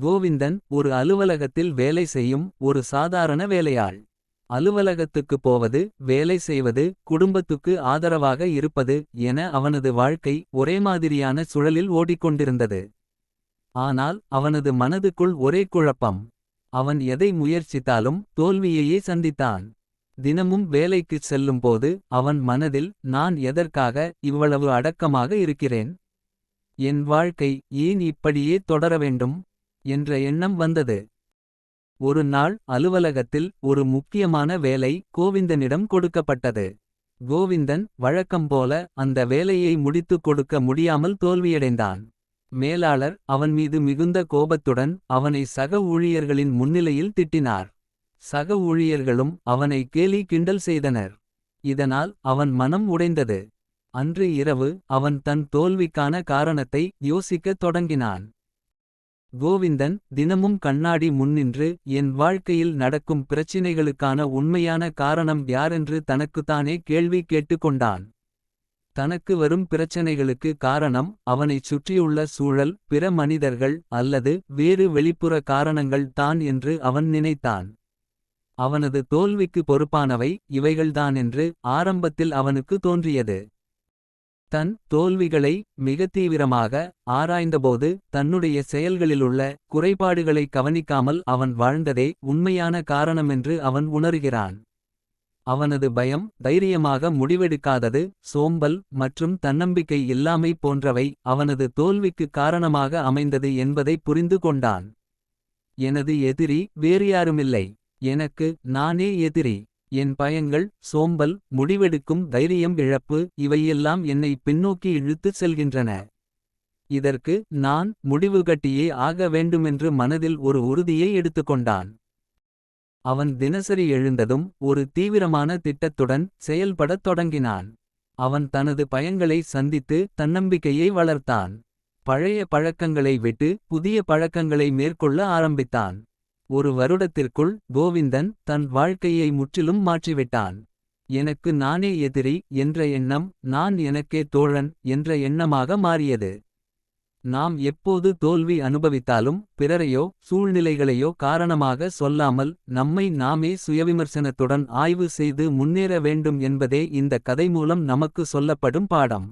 கோவிந்தன் ஒரு அலுவலகத்தில் வேலை செய்யும் ஒரு சாதாரண வேலையாள். அலுவலகத்துக்குப் போவது வேலை செய்வது குடும்பத்துக்கு ஆதரவாக இருப்பது என அவனது வாழ்க்கை ஒரே மாதிரியான சுழலில் ஓடிக்கொண்டிருந்தது. ஆனால் அவனது மனதுக்குள் ஒரே குழப்பம். அவன் எதை முயற்சித்தாலும் தோல்வியையே சந்தித்தான். தினமும் வேலைக்குச் செல்லும்போது அவன் மனதில் நான் எதற்காக இவ்வளவு அடக்கமாக இருக்கிறேன். என் வாழ்க்கை ஏன் இப்படியே தொடர வேண்டும். என்ற எண்ணம் வந்தது. ஒரு நாள் அலுவலகத்தில் ஒரு முக்கியமான வேலை கோவிந்தனிடம் கொடுக்கப்பட்டது. கோவிந்தன் வழக்கம்போல அந்த வேலையை முடித்துக் கொடுக்க முடியாமல் தோல்வியடைந்தான். மேலாளர் அவன் மீது மிகுந்த கோபத்துடன் அவனை சக ஊழியர்களின் முன்னிலையில் திட்டினார். சக ஊழியர்களும் அவனை கேலி கிண்டல் செய்தனர். இதனால் அவன் மனம் உடைந்தது. அன்று இரவு அவன் தன் தோல்விக்கான காரணத்தை யோசிக்கத் தொடங்கினான். கோவிந்தன் தினமும் கண்ணாடி முன்னின்று என் வாழ்க்கையில் நடக்கும் பிரச்சினைகளுக்கான உண்மையான காரணம் யாரென்று தனக்குத்தானே கேள்வி கேட்டுக்கொண்டான். தனக்கு வரும் பிரச்சனைகளுக்கு காரணம் அவனைச் சுற்றியுள்ள சூழல் பிற மனிதர்கள் அல்லது வேறு வெளிப்புற காரணங்கள் தான் என்று அவன் நினைத்தான். அவனது தோல்விக்கு பொறுப்பானவை இவைகள்தான் என்று ஆரம்பத்தில் அவனுக்கு தோன்றியது. தன் தோல்விகளை மிகத் தீவிரமாக ஆராய்ந்தபோது தன்னுடைய செயல்களிலுள்ள குறைபாடுகளை கவனிக்காமல் அவன் வாழ்ந்ததே உண்மையான காரணமென்று அவன் உணர்கிறான். அவனது பயம் தைரியமாக முடிவெடுக்காதது சோம்பல் மற்றும் தன்னம்பிக்கை இல்லாமை போன்றவை அவனது தோல்விக்கு காரணமாக அமைந்தது என்பதை புரிந்து கொண்டான். எனது எதிரி வேறு யாருமில்லை எனக்கு நானே எதிரி. என் பயங்கள் சோம்பல் முடிவெடுக்கும் தைரியம் இழப்பு இவையெல்லாம் என்னை பின்னோக்கி இழுத்துச் செல்கின்றன. இதற்கு நான் முடிவுகட்டியே ஆக வேண்டுமென்று மனதில் ஒரு உறுதியை எடுத்துக்கொண்டான். அவன் தினசரி எழுந்ததும் ஒரு தீவிரமான திட்டத்துடன் செயல்படத் தொடங்கினான். அவன் தனது பயங்களை சந்தித்து தன்னம்பிக்கையை வளர்த்தான். பழைய பழக்கங்களை விட்டு புதிய பழக்கங்களை மேற்கொள்ள ஆரம்பித்தான். ஒரு வருடத்திற்குள் கோவிந்தன் தன் வாழ்க்கையை முற்றிலும் மாற்றிவிட்டான். எனக்கு நானே எதிரி என்ற எண்ணம் நான் எனக்கே தோழன் என்ற எண்ணமாக மாறியது. நாம் எப்போது தோல்வி அனுபவித்தாலும் பிறரையோ சூழ்நிலைகளையோ காரணமாக சொல்லாமல் நம்மை நாமே சுயவிமர்சனத்துடன் ஆய்வு செய்து முன்னேற வேண்டும் என்பதே இந்த கதை மூலம் நமக்கு சொல்லப்படும் பாடம்.